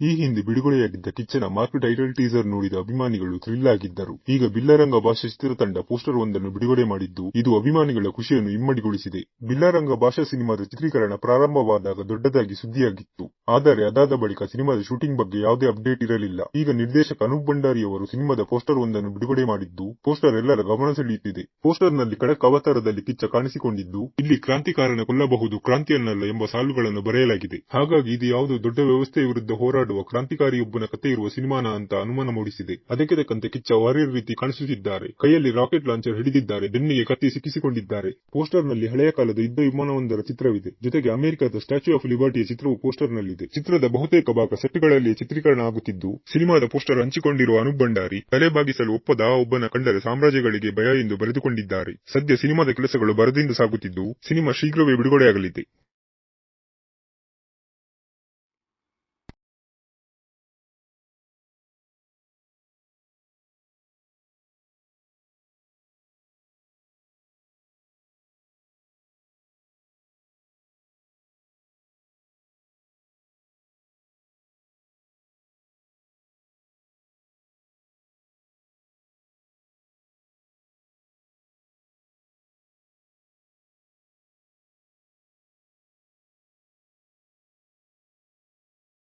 ಈ ಹಿಂದೆ ಬಿಡುಗಡೆಯಾಗಿದ್ದ ಕಿಚ್ಚನ ಮಾರ್ಕ್ ಟೈಟಲ್ ಟೀಸರ್ ನೋಡಿದ ಅಭಿಮಾನಿಗಳು ಥ್ರಿಲ್ ಆಗಿದ್ದರು. ಈಗ ಬಿಲ್ಲರಂಗ ಭಾಷಾ ಚಿತ್ರತಂಡ ಪೋಸ್ಟರ್ ಒಂದನ್ನು ಬಿಡುಗಡೆ ಮಾಡಿದ್ದು, ಇದು ಅಭಿಮಾನಿಗಳ ಖುಷಿಯನ್ನು ಇಮ್ಮಡಿಗೊಳಿಸಿದೆ. ಬಿಲ್ಲರಂಗ ಭಾಷಾ ಸಿನಿಮಾದ ಚಿತ್ರೀಕರಣ ಪ್ರಾರಂಭವಾದಾಗ ದೊಡ್ಡದಾಗಿ ಸುದ್ದಿಯಾಗಿತ್ತು. ಆದರೆ ಅದಾದ ಬಳಿಕ ಸಿನಿಮಾದ ಶೂಟಿಂಗ್ ಬಗ್ಗೆ ಯಾವುದೇ ಅಪ್ಡೇಟ್ ಇರಲಿಲ್ಲ. ಈಗ ನಿರ್ದೇಶಕ ಅನೂಪ್ ಭಂಡಾರಿಯವರು ಸಿನಿಮಾದ ಪೋಸ್ಟರ್ ಒಂದನ್ನು ಬಿಡುಗಡೆ ಮಾಡಿದ್ದು, ಪೋಸ್ಟರ್ ಎಲ್ಲರ ಗಮನ ಸೆಳೆಯುತ್ತಿದೆ. ಪೋಸ್ಟರ್ನಲ್ಲಿ ಖಡಕ್ ಅವತಾರದಲ್ಲಿ ಕಿಚ್ಚ ಕಾಣಿಸಿಕೊಂಡಿದ್ದು, ಇಲ್ಲಿ ಕ್ರಾಂತಿಕಾರನ ಕೊಲ್ಲಬಹುದು ಕ್ರಾಂತಿಯನ್ನಲ್ಲ ಎಂಬ ಸಾಲುಗಳನ್ನು ಬರೆಯಲಾಗಿದೆ. ಹಾಗಾಗಿ ಇದು ಯಾವುದೋ ದೊಡ್ಡ ವ್ಯವಸ್ಥೆಯ ವಿರುದ್ಧ ಹೋರಾಡುವ ಕ್ರಾಂತಿಕಾರಿಯೊಬ್ಬನ ಕತೆ ಇರುವ ಸಿನಿಮಾನ ಅಂತ ಅನುಮಾನ ಮೂಡಿಸಿದೆ. ಅದಕ್ಕೆ ತಕ್ಕಂತೆ ಕಿಚ್ಚ ವಾರಿಯರ್ ರೀತಿ ಕಾಣಿಸುತ್ತಿದ್ದಾರೆ. ಕೈಯಲ್ಲಿ ರಾಕೆಟ್ ಲಾಂಚರ್ ಹಿಡಿದಿದ್ದಾರೆ, ಬೆನ್ನಿಗೆ ಕತ್ತಿ ಸಿಕ್ಕಿಸಿಕೊಂಡಿದ್ದಾರೆ. ಪೋಸ್ಟರ್ನಲ್ಲಿ ಹಳೆಯ ಕಾಲದ ಯುದ್ಧ ವಿಮಾನವೊಂದರ ಚಿತ್ರವಿದೆ. ಜೊತೆಗೆ ಅಮೆರಿಕದ ಸ್ಟ್ಯಾಚ್ಯೂ ಆಫ್ ಲಿಬರ್ಟಿಯ ಚಿತ್ರವು ಪೋಸ್ಟರ್ ನಲ್ಲಿದೆ ಚಿತ್ರದ ಬಹುತೇಕ ಭಾಗ ಸೆಟ್ಗಳಲ್ಲಿ ಚಿತ್ರೀಕರಣ ಆಗುತ್ತಿದ್ದು ಸಿನಿಮಾದ ಪೋಸ್ಟರ್ ಹಂಚಿಕೊಂಡಿರುವ ಅನೂಪ್ ಭಂಡಾರಿ ತಲೆ ಬಾಗಿಸಲು ಒಪ್ಪದ ಒಬ್ಬನ ಕಂಡರೆ ಸಾಮ್ರಾಜ್ಯಗಳಿಗೆ ಭಯ ಎಂದು ಬರೆದುಕೊಂಡಿದ್ದಾರೆ. ಸದ್ಯ ಸಿನಿಮಾದ ಕೆಲಸಗಳು ಭರದಿಂದ ಸಾಗುತ್ತಿದ್ದು, ಸಿನಿಮಾ ಶೀಘ್ರವೇ ಬಿಡುಗಡೆಯಾಗಲಿದೆ.